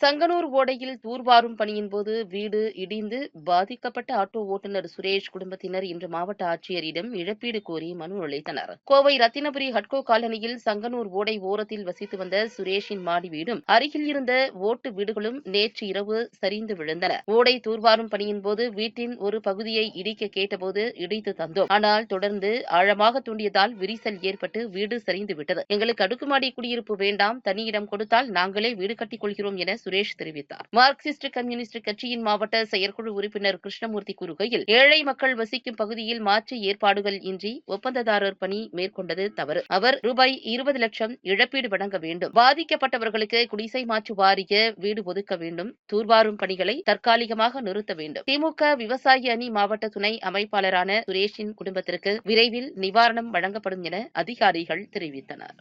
சங்கனூர் ஓடையில் தூர்வாரும் பணியின் போது வீடு இடிந்து பாதிக்கப்பட்ட ஆட்டோ ஓட்டுநர் சுரேஷ் குடும்பத்தினர் இன்று மாவட்ட ஆட்சியரிடம் இழப்பீடு கோரி மனு அளித்தனர். கோவை ரத்தினபுரி ஹட்கோ காலனியில் சங்கனூர் ஓடை ஓரத்தில் வசித்து வந்த சுரேஷின் மாடி வீடும் அருகில் இருந்த ஓட்டு வீடுகளும் நேற்று இரவு சரிந்து விழுந்தன. ஓடை தூர்வாரும் பணியின் போது வீட்டின் ஒரு பகுதியை இடிக்க கேட்டபோது இடித்து தந்தோம். ஆனால் தொடர்ந்து ஆழமாக தூண்டியதால் விரிசல் ஏற்பட்டு வீடு சரிந்து விட்டது எங்களுக்கு அடுக்குமாடி குடியிருப்பு வேண்டாம் தனியிடம் கொடுத்தால் நாங்களே வீடு கட்டிக் கொள்கிறோம் என சுரேஷ் தெரிவித்தார். மார்க்சிஸ்ட் கம்யூனிஸ்ட் கட்சியின் மாவட்ட செயற்குழு உறுப்பினர் கிருஷ்ணமூர்த்தி கூறுகையில் ஏழை மக்கள் வசிக்கும் பகுதியில் மாற்று ஏற்பாடுகள் இன்றி ஒப்பந்ததாரர் பணி மேற்கொண்டது தவறு. அவர் ரூபாய் இருபது லட்சம் இழப்பீடு வழங்க வேண்டும். பாதிக்கப்பட்டவர்களுக்கு குடிசை மாற்று வாரிய வீடு ஒதுக்க வேண்டும். தூர்வாரும் பணிகளை தற்காலிகமாக நிறுத்த வேண்டும். திமுக விவசாய அணி மாவட்ட துணை அமைப்பாளரான சுரேஷின் குடும்பத்திற்கு விரைவில் நிவாரணம் வழங்கப்படும் என அதிகாரிகள் தெரிவித்தனர்.